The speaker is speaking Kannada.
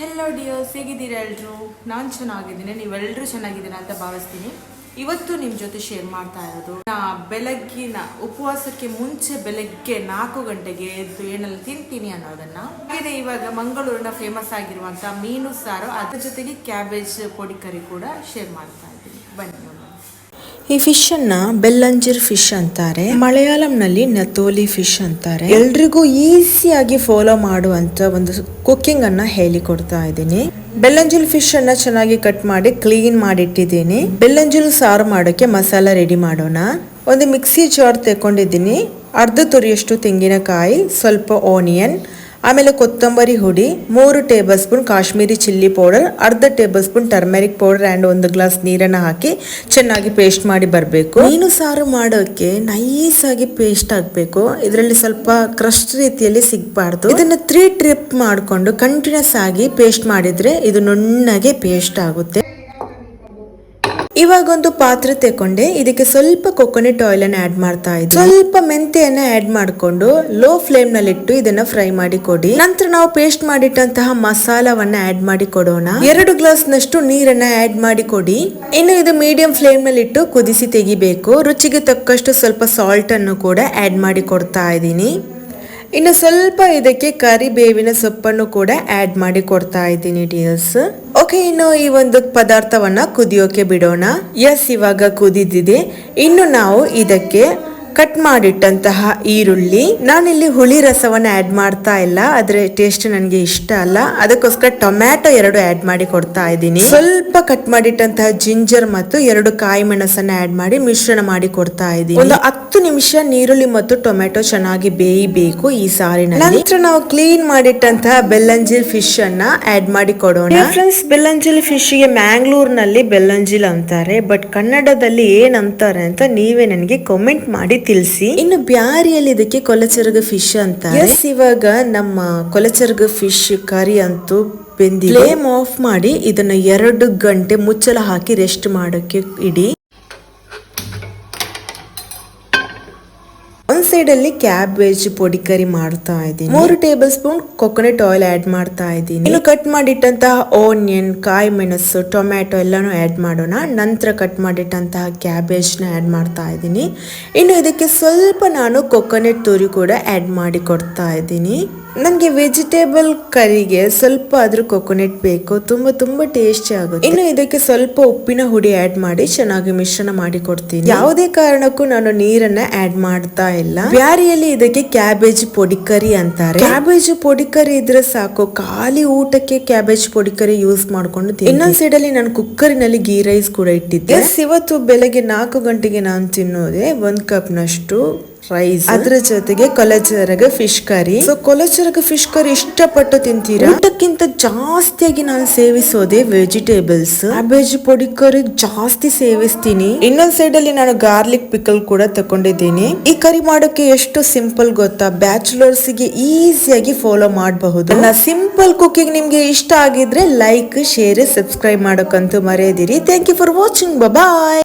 ಹೆಲೋ ಡಿಯರ್ಸ್ ಹೇಗಿದ್ದೀರಾ ಎಲ್ಲರೂ ನಾನು ಚೆನ್ನಾಗಿದ್ದೀನಿ. ನೀವೆಲ್ಲರೂ ಚೆನ್ನಾಗಿದ್ದೀರಾ ಅಂತ ಭಾವಿಸ್ತೀನಿ. ಇವತ್ತು ನಿಮ್ಮ ಜೊತೆ ಶೇರ್ ಮಾಡ್ತಾ ಇರೋದು, ನಾ ಬೆಳಗ್ಗಿನ ಉಪವಾಸಕ್ಕೆ ಮುಂಚೆ ಬೆಳಗ್ಗೆ ನಾಲ್ಕು ಗಂಟೆಗೆ ಎದ್ದು ಏನೆಲ್ಲ ತಿಂತೀನಿ ಅನ್ನೋದನ್ನ. ಹಾಗೆ ಇವಾಗ ಮಂಗಳೂರಿನ ಫೇಮಸ್ ಆಗಿರುವಂಥ ಮೀನು ಸಾರು, ಅದ್ರ ಜೊತೆಗೆ ಕ್ಯಾಬೇಜ್ ಪೊಡಿ ಕರಿ ಕೂಡ ಶೇರ್ ಮಾಡ್ತಾ ಬನ್ನಿ ಈ ಫಿಶ್ ಅನ್ನ ಬೆಲ್ಲಂಜಿರ್ ಫಿಶ್ ಅಂತಾರೆ, ಮಲಯಾಳಂನಲ್ಲಿ ನತೋಲಿ ಫಿಶ್ ಅಂತಾರೆ. ಎಲ್ರಿಗೂ ಈಸಿಯಾಗಿ ಫಾಲೋ ಮಾಡುವಂತ ಒಂದು ಕುಕ್ಕಿಂಗ್ ಅನ್ನ ಹೇಳಿಕೊಡ್ತಾ ಇದ್ದೀನಿ. ಬೆಲ್ಲಂಜಿಲ್ ಫಿಶ್ ಅನ್ನ ಚೆನ್ನಾಗಿ ಕಟ್ ಮಾಡಿ ಕ್ಲೀನ್ ಮಾಡಿಟ್ಟಿದ್ದೀನಿ. ಬೆಲ್ಲಂಜಿಲ್ ಸಾರು ಮಾಡೋಕೆ ಮಸಾಲ ರೆಡಿ ಮಾಡೋಣ. ಒಂದು ಮಿಕ್ಸಿ ಜಾರ್ ತಗೊಂಡಿದ್ದೀನಿ ಅರ್ಧ ತುರಿಯಷ್ಟು ತೆಂಗಿನಕಾಯಿ, ಸ್ವಲ್ಪ ಆನಿಯನ್ ಆಮೇಲೆ ಕೊತ್ತಂಬರಿ ಹುಡಿ, ಮೂರು tablespoon Kashmiri chilli powder, ಅರ್ಧ tablespoon turmeric powder and ಒಂದು ಗ್ಲಾಸ್ ನೀರನ್ನು ಹಾಕಿ ಚೆನ್ನಾಗಿ ಪೇಸ್ಟ್ ಮಾಡಿ ಬರಬೇಕು. ಮೀನು ಸಾರು ಮಾಡೋಕ್ಕೆ ನೈಸ್ ಆಗಿ ಪೇಸ್ಟ್ ಆಗಬೇಕು ಇದರಲ್ಲಿ ಸ್ವಲ್ಪ ಕ್ರಸ್ಟ್ ರೀತಿಯಲ್ಲಿ ಸಿಗಬಾರ್ದು. ಇದನ್ನು ತ್ರೀ ಟ್ರಿಪ್ ಮಾಡಿಕೊಂಡು ಕಂಟಿನ್ಯೂಸ್ ಆಗಿ ಪೇಸ್ಟ್ ಮಾಡಿದರೆ ಇದು ನುಣ್ಣಗೆ ಪೇಸ್ಟ್ ಆಗುತ್ತೆ. ಇವಾಗ ಒಂದು ಪಾತ್ರೆ ತಕೊಂಡೆ ಇದಕ್ಕೆ ಸ್ವಲ್ಪ ಕೊಕೊನೆಟ್ ಆಯಿಲ್ ಅನ್ನ ಆಡ್ ಮಾಡ್ತಾ ಇದ್ದೆ ಸ್ವಲ್ಪ ಮೆಂತೆಯನ್ನ ಆಡ್ ಮಾಡಿಕೊಂಡು ಲೋ ಫ್ಲೇಮ್ನಲ್ಲಿ ಇಟ್ಟು ಇದನ್ನ ಫ್ರೈ ಮಾಡಿ ಕೊಡಿ. ನಂತರ ನಾವು ಪೇಸ್ಟ್ ಮಾಡಿಟ್ಟಂತಹ ಮಸಾಲವನ್ನ ಆಡ್ ಮಾಡಿ ಕೊಡೋಣ. ಎರಡು ಗ್ಲಾಸ್ ನಷ್ಟು ನೀರನ್ನ ಆಡ್ ಮಾಡಿ ಕೊಡಿ. ಇನ್ನು ಇದು ಮೀಡಿಯಂ ಫ್ಲೇಮ್ನಲ್ಲಿ ಇಟ್ಟು ಕುದಿಸಿ ತೆಗಿಬೇಕು. ರುಚಿಗೆ ತಕ್ಕಷ್ಟು ಸ್ವಲ್ಪ ಸಾಲ್ಟ್ ಅನ್ನು ಕೂಡ ಆಡ್ ಮಾಡಿ ಕೊಡ್ತಾ ಇದ್ದೀನಿ. ಇನ್ನು ಸ್ವಲ್ಪ ಇದಕ್ಕೆ ಕರಿಬೇವಿನ ಸೊಪ್ಪನ್ನು ಕೂಡ ಆಡ್ ಮಾಡಿ ಕೊಡ್ತಾ ಇದ್ದೀನಿ ಡಿಯರ್ಸ್ ಓಕೆ ಇನ್ನು ಈ ಒಂದು ಪದಾರ್ಥವನ್ನ ಕುದಿಯೋಕೆ ಬಿಡೋಣ. ಎಸ್ ಇವಾಗ ಕುದಿದಿದೆ. ಇನ್ನು ನಾವು ಇದಕ್ಕೆ ಕಟ್ ಮಾಡಿಟ್ಟಂತಹ ಈರುಳ್ಳಿ. ನಾನಿಲ್ಲಿ ಹುಳಿ ರಸವನ್ನ ಆ್ಯಡ್ ಮಾಡ್ತಾ ಇಲ್ಲ. ಆದರೆ ಟೇಸ್ಟ್ ನನಗೆ ಇಷ್ಟ ಅಲ್ಲ. ಅದಕ್ಕೋಸ್ಕರ ಟೊಮ್ಯಾಟೊ ಎರಡು ಆ್ಯಡ್ ಮಾಡಿ ಕೊಡ್ತಾ ಇದ್ದೀನಿ. ಸ್ವಲ್ಪ ಕಟ್ ಮಾಡಿಟ್ಟಂತಹ ಜಿಂಜರ್ ಮತ್ತು ಎರಡು ಕಾಯಿ ಮೆಣಸನ್ನು ಆ್ಯಡ್ ಮಾಡಿ ಮಿಶ್ರಣ ಮಾಡಿ ಕೊಡ್ತಾ ಇದ್ದೀನಿ. ಒಂದು ಹತ್ತು ನಿಮಿಷ ನೀರುಳ್ಳಿ ಮತ್ತು ಟೊಮೆಟೊ ಚೆನ್ನಾಗಿ ಬೇಯಬೇಕು ಈ ಸಾರಿನ ನಂತರ ನಾವು ಕ್ಲೀನ್ ಮಾಡಿಟ್ಟಂತಹ ಬೆಲ್ಲಂಜಿಲ್ ಫಿಶ್ ಅನ್ನ ಆ್ಯಡ್ ಮಾಡಿ ಕೊಡೋಣ. ಫ್ರೆಂಡ್ಸ್ ಬೆಲ್ಲಂಜಿಲ್ ಫಿಶ್ಗೆ ಮ್ಯಾಂಗ್ಳೂರ್ನಲ್ಲಿ ಬೆಲ್ಲಂಜಿಲ್ ಅಂತಾರೆ ಬಟ್ ಕನ್ನಡದಲ್ಲಿ ಏನಂತಾರೆ ಅಂತಾರೆ ಅಂತ ನೀವೇ ನನಗೆ ಕಾಮೆಂಟ್ ಮಾಡಿ ತಿಳಿಸಿ. ಇನ್ನು ಬ್ಯಾರಿಯಲ್ಲಿ ಇದಕ್ಕೆ ಕೊಲಚರ್ಗ ಫಿಶ್ ಅಂತ ಎಸ್ ಇವಾಗ ನಮ್ಮ ಕೊಲಚರಗ ಫಿಶ್ ಕರಿ ಅಂತೂ ಬೆಂದಿ ಫ್ಲೇಮ್ ಆಫ್ ಮಾಡಿ ಇದನ್ನ ಎರಡು ಗಂಟೆ ಮುಚ್ಚಲ ಹಾಕಿ ರೆಸ್ಟ್ ಮಾಡೋಕೆ ಇಡಿ. ಸೈಡ್ ಅಲ್ಲಿ ಕ್ಯಾಬೇಜ್ ಪೊಡಿ ಕರಿ ಮಾಡ್ತಾ ಇದ್ದೀನಿ. ಮೂರು tablespoon coconut oil add ಮಾಡ್ತಾ ಇದ್ದೀನಿ. ಇನ್ನು ಕಟ್ ಮಾಡಿಟ್ಟಂತಹ ಓನಿಯನ್ ಕಾಯಿ ಮೆಣಸು, ಟೊಮ್ಯಾಟೊ ಎಲ್ಲಾನು ಆಡ್ ಮಾಡೋಣ. ನಂತರ ಕಟ್ ಮಾಡಿಟ್ಟಂತಹ ಕ್ಯಾಬೇಜ್ನ ಆಡ್ ಮಾಡ್ತಾ ಇದ್ದೀನಿ. ಇನ್ನು ಇದಕ್ಕೆ ಸ್ವಲ್ಪ ನಾನು ಕೊಕೊನೆಟ್ ತುರಿ ಕೂಡ ಆಡ್ ಮಾಡಿ ಕೊಡ್ತಾ ಇದ್ದೀನಿ. ನನಗೆ ವೆಜಿಟೇಬಲ್ ಕರಿಗೆ ಸ್ವಲ್ಪ ಆದ್ರೂ ಕೊಕೊನೆಟ್ ಬೇಕು. ತುಂಬಾ ತುಂಬಾ ಟೇಸ್ಟಿ ಆಗುತ್ತೆ. ಇನ್ನು ಇದಕ್ಕೆ ಸ್ವಲ್ಪ ಉಪ್ಪಿನ ಹುಡಿ ಆಡ್ ಮಾಡಿ ಚೆನ್ನಾಗಿ ಮಿಶ್ರಣ ಮಾಡಿ ಕೊಡ್ತೀನಿ. ಯಾವುದೇ ಕಾರಣಕ್ಕೂ ನಾನು ನೀರನ್ನ ಆಡ್ ಮಾಡ್ತಾ ಇಲ್ಲ. ಬ್ಯಾರಿಯಲ್ಲಿ ಇದಕ್ಕೆ ಕ್ಯಾಬೇಜ್ ಪೊಡಿ ಕರಿ ಅಂತಾರೆ. ಕ್ಯಾಬೇಜ್ ಪೊಡಿ ಕರಿ ಇದ್ರೆ ಸಾಕು. ಖಾಲಿ ಊಟಕ್ಕೆ ಕ್ಯಾಬೇಜ್ ಪೊಡಿ ಕರಿ ಯೂಸ್ ಮಾಡ್ಕೊಂಡು. ಇನ್ನೊಂದ್ ಸೈಡ್ ಅಲ್ಲಿ ನಾನು ಕುಕ್ಕರಿನಲ್ಲಿ ಗೀ ರೈಸ್ ಕೂಡ ಇಟ್ಟಿದ್ದೆ. ಇವತ್ತು ಬೆಳಗ್ಗೆ ನಾಲ್ಕು ಗಂಟೆಗೆ ನಾನು ತಿನ್ನೋದೆ ಒಂದ್ ಕಪ್ ನಷ್ಟು ರೈಸ್ ಅದ್ರ ಜೊತೆಗೆ ಕೊಲಚರಗ ಫಿಶ್ ಕರಿ ಸೊ ಕೊಲಚರಗ ಫಿಶ್ ಕರಿ ಇಷ್ಟಪಟ್ಟು ತಿಂತೀರಾ? ಊಟಕ್ಕಿಂತ ಜಾಸ್ತಿಯಾಗಿ ನಾನು ಸೇವಿಸೋದೆ ವೆಜಿಟೇಬಲ್ಸ್ ಕ್ಯಾಬೇಜ್ ಪೊಡಿ ಕರಿ ಜಾಸ್ತಿ ಸೇವಿಸ್ತೀನಿ. ಇನ್ನೊಂದ್ ಸೈಡ್ ಅಲ್ಲಿ ನಾನು ಗಾರ್ಲಿಕ್ ಪಿಕಲ್ ಕೂಡ ತಕೊಂಡಿದ್ದೀನಿ ಈ ಕರಿ ಮಾಡೋಕೆ ಎಷ್ಟು ಸಿಂಪಲ್ ಗೊತ್ತಾ? ಬ್ಯಾಚುಲರ್ಸ್ಗೆ ಈಸಿಯಾಗಿ ಫಾಲೋ ಮಾಡಬಹುದು. ನನ್ನ ಸಿಂಪಲ್ ಕುಕಿಂಗ್ ನಿಮ್ಗೆ ಇಷ್ಟ ಆಗಿದ್ರೆ ಲೈಕ್ ಶೇರ್ ಸಬ್ಸ್ಕ್ರೈಬ್ ಮಾಡೋಕ್ಕಂತೂ ಮರೆಯದಿರಿ. Thank you for watching bye